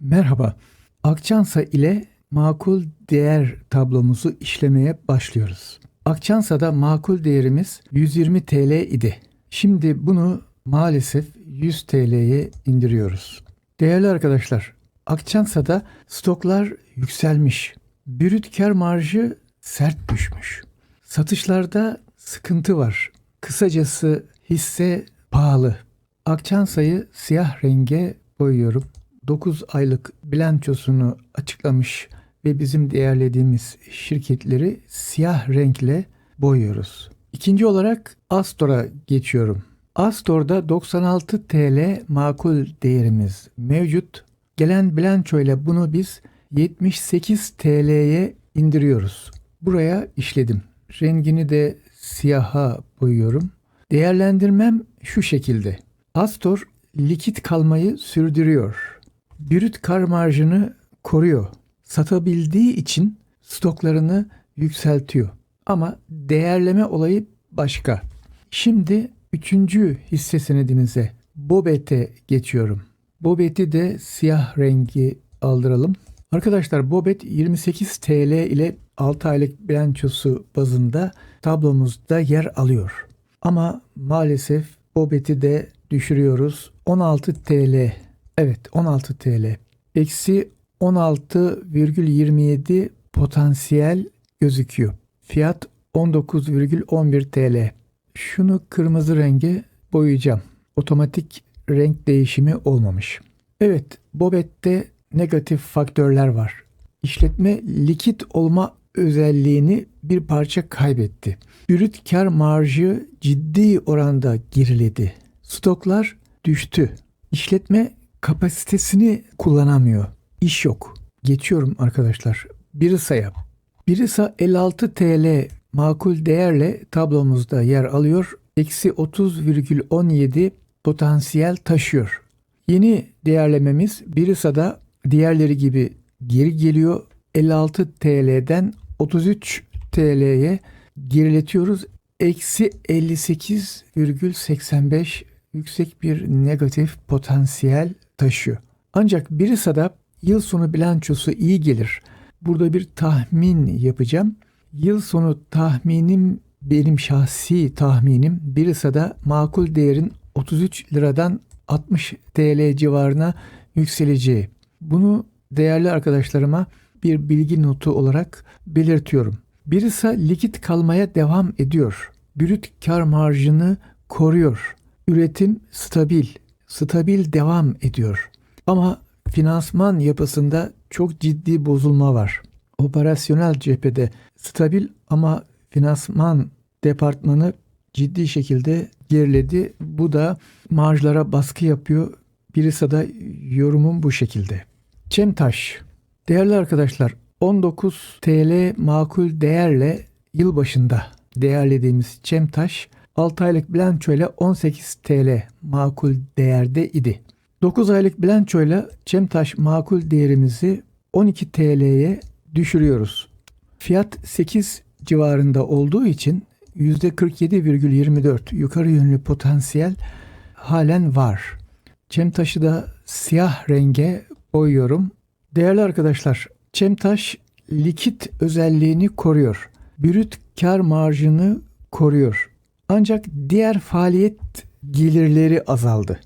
Merhaba. Akçansa ile makul değer tablomuzu işlemeye başlıyoruz. Akçansa'da makul değerimiz 120 TL idi. Şimdi bunu maalesef 100 TL'ye indiriyoruz. Değerli arkadaşlar, Akçansa'da stoklar yükselmiş. Brüt kar marjı sert düşmüş. Satışlarda sıkıntı var. Kısacası hisse pahalı. Akçansa'yı siyah renge boyuyorum. 9 aylık bilançosunu açıklamış ve bizim değerlediğimiz şirketleri siyah renkle boyuyoruz. İkinci olarak Astor'a geçiyorum. Astor'da 96 TL makul değerimiz mevcut. Gelen bilançoyla bunu biz 78 TL'ye indiriyoruz. Buraya işledim. Rengini de siyaha boyuyorum. Değerlendirmem şu şekilde. Astor likit kalmayı sürdürüyor. Brüt kar marjını koruyor. Satabildiği için stoklarını yükseltiyor. Ama değerleme olayı başka. Şimdi üçüncü hisse senedimize Bobet'e geçiyorum. Bobet'i de siyah rengi aldıralım. Arkadaşlar Bobet 28 TL ile 6 aylık bilançosu bazında tablomuzda yer alıyor. Ama maalesef Bobet'i de düşürüyoruz. 16 TL. Evet 16 TL. Eksi 16,27 potansiyel gözüküyor. Fiyat 19,11 TL. Şunu kırmızı renge boyayacağım. Otomatik renk değişimi olmamış. Evet, Bobet'te negatif faktörler var. İşletme likit olma özelliğini bir parça kaybetti. Brüt kar marjı ciddi oranda geriledi. Stoklar düştü. İşletme kapasitesini kullanamıyor. İş yok. Geçiyorum arkadaşlar. Birisa'ya. Birisa 56 TL makul değerle tablomuzda yer alıyor. Eksi 30,17 potansiyel taşıyor. Yeni değerlememiz Birisa'da diğerleri gibi geri geliyor. 56 TL'den 33 TL'ye geriletiyoruz. Eksi 58,85 yüksek bir negatif potansiyel taşıyor. Ancak Birisa'da yıl sonu bilançosu iyi gelir. Burada bir tahmin yapacağım. Yıl sonu tahminim benim şahsi tahminim Birisa'da makul değerin 33 liradan 60 TL civarına yükseleceği. Bunu değerli arkadaşlarıma bir bilgi notu olarak belirtiyorum. Birisa likit kalmaya devam ediyor. Brüt kar marjını koruyor. Üretim stabil, stabil devam ediyor. Ama finansman yapısında çok ciddi bozulma var. Operasyonel cephede stabil ama finansman departmanı ciddi şekilde geriledi. Bu da marjlara baskı yapıyor. Birisa'da yorumum bu şekilde. Çemtaş. Değerli arkadaşlar 19 TL makul değerle yılbaşında değerlediğimiz Çemtaş 6 aylık bilançoyla 18 TL makul değerde idi. 9 aylık bilançoyla Çemtaş makul değerimizi 12 TL'ye düşürüyoruz. Fiyat 8 civarında olduğu için %47,24 yukarı yönlü potansiyel halen var. Çemtaş'ı da siyah renge boyuyorum. Değerli arkadaşlar, Çemtaş likit özelliğini koruyor. Brüt kar marjını koruyor. Ancak diğer faaliyet gelirleri azaldı.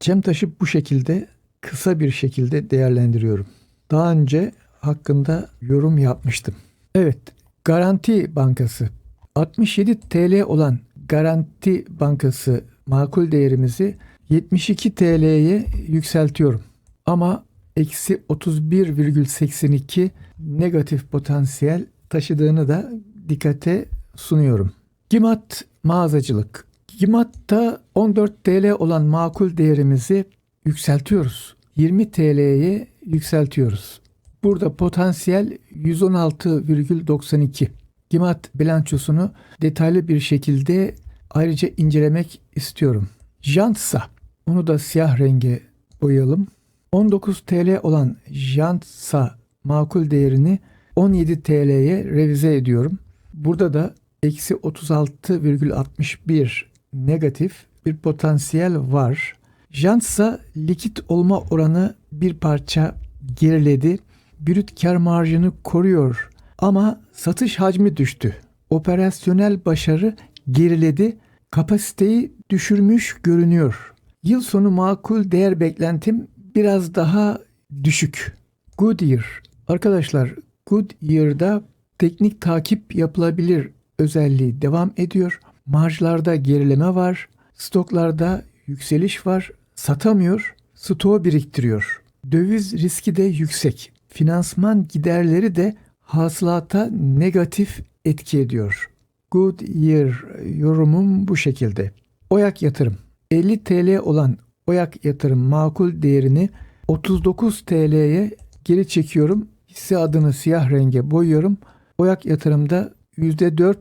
Çemtaş'ı bu şekilde kısa bir şekilde değerlendiriyorum. Daha önce hakkında yorum yapmıştım. Evet, Garanti Bankası 67 TL olan Garanti Bankası makul değerimizi 72 TL'ye yükseltiyorum. Ama eksi 31,82 negatif potansiyel taşıdığını da dikkate sunuyorum. Gimat mağazacılık. Gimat'ta 14 TL olan makul değerimizi yükseltiyoruz. 20 TL'ye yükseltiyoruz. Burada potansiyel 116,92. Gimat bilançosunu detaylı bir şekilde ayrıca incelemek istiyorum. Jantsa, onu da siyah renge boyayalım. 19 TL olan Jantsa makul değerini 17 TL'ye revize ediyorum. Burada da eksi 36,61 negatif bir potansiyel var. Jantsa likit olma oranı bir parça geriledi. Brüt kar marjını koruyor ama satış hacmi düştü. Operasyonel başarı geriledi. Kapasiteyi düşürmüş görünüyor. Yıl sonu makul değer beklentim biraz daha düşük. Goodyear. Arkadaşlar Goodyear'da teknik takip yapılabilir özelliği devam ediyor. Marjlarda gerileme var. Stoklarda yükseliş var. Satamıyor. Stoğu biriktiriyor. Döviz riski de yüksek. Finansman giderleri de hasılata negatif etki ediyor. Goodyear yorumum bu şekilde. Oyak yatırım. 50 TL olan Oyak yatırım makul değerini 39 TL'ye geri çekiyorum. Hisse adını siyah renge boyuyorum. Oyak yatırımda %4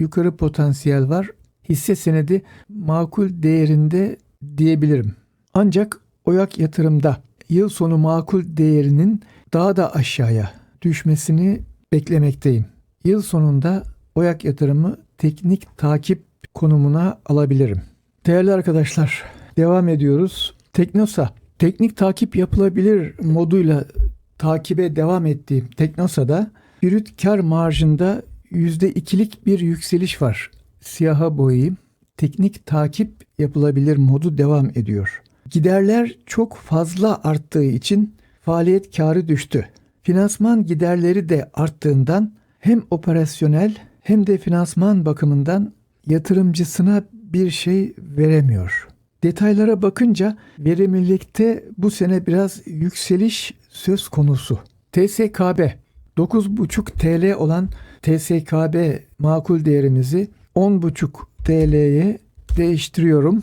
yukarı potansiyel var. Hisse senedi makul değerinde diyebilirim. Ancak Oyak yatırımda yıl sonu makul değerinin daha da aşağıya düşmesini beklemekteyim. Yıl sonunda Oyak yatırımı teknik takip konumuna alabilirim. Değerli arkadaşlar, devam ediyoruz. Teknosa, teknik takip yapılabilir moduyla takibe devam ettiğim Teknosa'da brüt kar marjında %2'lik bir yükseliş var. Siyaha boyayayım. Teknik takip yapılabilir modu devam ediyor. Giderler çok fazla arttığı için faaliyet karı düştü. Finansman giderleri de arttığından hem operasyonel hem de finansman bakımından yatırımcısına bir şey veremiyor. Detaylara bakınca verimlilikte bu sene biraz yükseliş söz konusu. TSKB 9,5 TL olan TSKB makul değerimizi 10,5 TL'ye değiştiriyorum.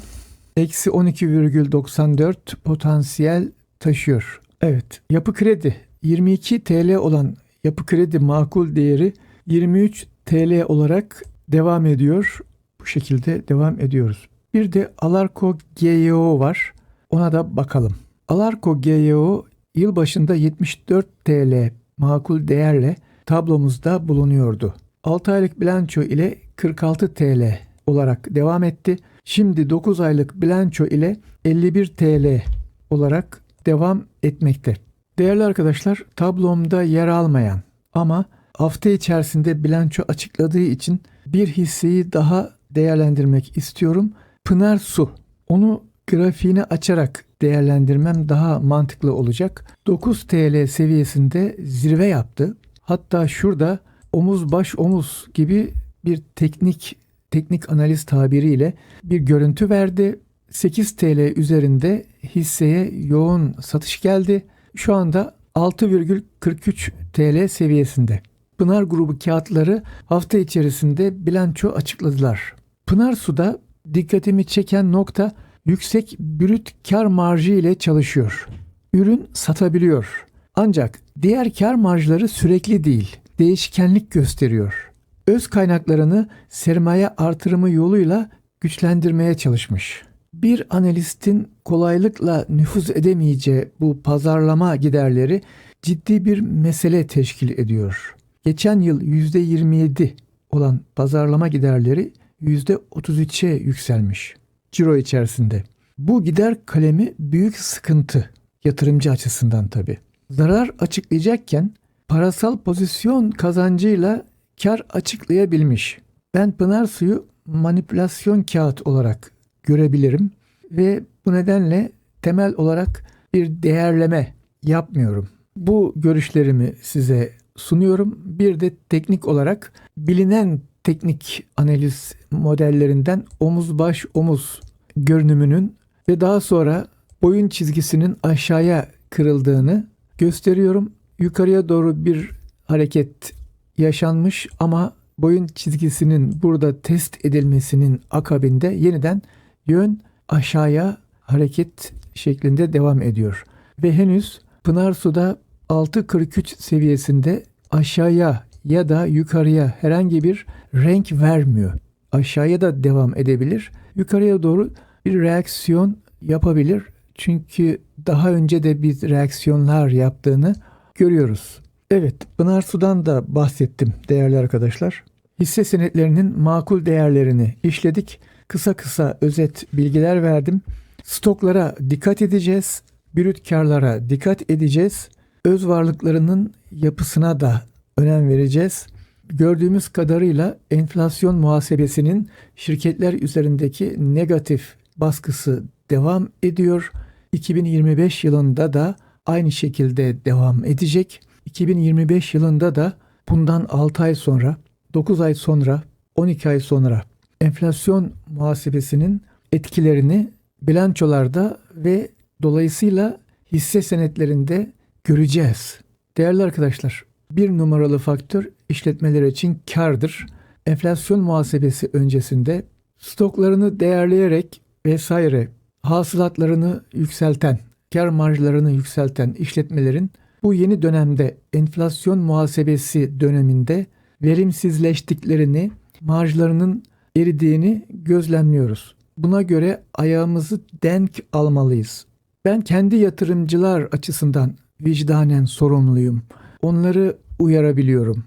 Eksi 12,94 potansiyel taşıyor. Evet yapı kredi 22 TL olan yapı kredi makul değeri 23 TL olarak devam ediyor. Bu şekilde devam ediyoruz. Bir de Alarko GYO var. Ona da bakalım. Alarko GYO yıl başında 74 TL makul değerle tablomuzda bulunuyordu. 6 aylık bilanço ile 46 TL olarak devam etti. Şimdi 9 aylık bilanço ile 51 TL olarak devam etmekte. Değerli arkadaşlar, tablomda yer almayan ama hafta içerisinde bilanço açıkladığı için bir hisseyi daha değerlendirmek istiyorum. Pınar Su. Onu grafiğini açarak değerlendirmem daha mantıklı olacak. 9 TL seviyesinde zirve yaptı. Hatta şurada omuz baş omuz gibi bir teknik teknik analiz tabiriyle bir görüntü verdi. 8 TL üzerinde hisseye yoğun satış geldi. Şu anda 6,43 TL seviyesinde. Pınar grubu kağıtları hafta içerisinde bilanço açıkladılar. Pınar Su'da dikkatimi çeken nokta yüksek brüt kar marjı ile çalışıyor. Ürün satabiliyor. Ancak diğer kar marjları sürekli değil, değişkenlik gösteriyor. Öz kaynaklarını sermaye artırımı yoluyla güçlendirmeye çalışmış. Bir analistin kolaylıkla nüfuz edemeyeceği bu pazarlama giderleri ciddi bir mesele teşkil ediyor. Geçen yıl %27 olan pazarlama giderleri %33'e yükselmiş ciro içerisinde. Bu gider kalemi büyük sıkıntı yatırımcı açısından tabi. Zarar açıklayacakken parasal pozisyon kazancıyla kar açıklayabilmiş. Ben Pınar Suyu manipülasyon kağıt olarak görebilirim ve bu nedenle temel olarak bir değerleme yapmıyorum. Bu görüşlerimi size sunuyorum. Bir de teknik olarak bilinen teknik analiz modellerinden omuz baş omuz görünümünün ve daha sonra boyun çizgisinin aşağıya kırıldığını gösteriyorum. Yukarıya doğru bir hareket yaşanmış ama boyun çizgisinin burada test edilmesinin akabinde yeniden yön aşağıya hareket şeklinde devam ediyor. Ve henüz Pınar Su'da 6.43 seviyesinde aşağıya ya da yukarıya herhangi bir renk vermiyor. Aşağıya da devam edebilir. Yukarıya doğru bir reaksiyon yapabilir. Çünkü daha önce de biz reaksiyonlar yaptığını görüyoruz. Evet, Pınar Su'dan da bahsettim değerli arkadaşlar. Hisse senetlerinin makul değerlerini işledik. Kısa kısa özet bilgiler verdim. Stoklara dikkat edeceğiz. Brüt karlara dikkat edeceğiz. öz varlıklarının yapısına da önem vereceğiz. Gördüğümüz kadarıyla enflasyon muhasebesinin şirketler üzerindeki negatif baskısı devam ediyor. 2025 yılında da aynı şekilde devam edecek. 2025 yılında da bundan 6 ay sonra, 9 ay sonra, 12 ay sonra enflasyon muhasebesinin etkilerini bilançolarda ve dolayısıyla hisse senetlerinde göreceğiz. Değerli arkadaşlar, bir numaralı faktör işletmeler için kardır. Enflasyon muhasebesi öncesinde stoklarını değerleyerek vesaire hasılatlarını yükselten, kar marjlarını yükselten işletmelerin bu yeni dönemde enflasyon muhasebesi döneminde verimsizleştiklerini, marjlarının eridiğini gözlemliyoruz. Buna göre ayağımızı denk almalıyız. Ben kendi yatırımcılar açısından vicdanen sorumluyum. Onları uyarabiliyorum.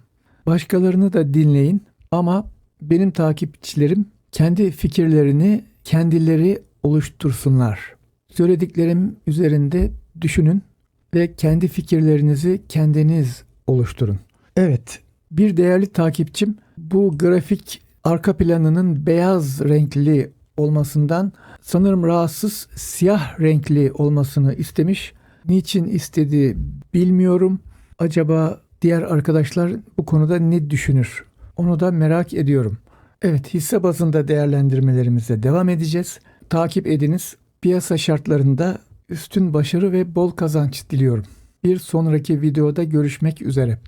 Başkalarını da dinleyin ama benim takipçilerim kendi fikirlerini kendileri oluştursunlar. Söylediklerim üzerinde düşünün ve kendi fikirlerinizi kendiniz oluşturun. Evet, bir değerli takipçim bu grafik arka planının beyaz renkli olmasından sanırım rahatsız siyah renkli olmasını istemiş. Niçin istedi bilmiyorum. Acaba diğer arkadaşlar bu konuda ne düşünür? Onu da merak ediyorum. Evet hisse bazında değerlendirmelerimize devam edeceğiz. Takip ediniz. Piyasa şartlarında üstün başarı ve bol kazanç diliyorum. Bir sonraki videoda görüşmek üzere.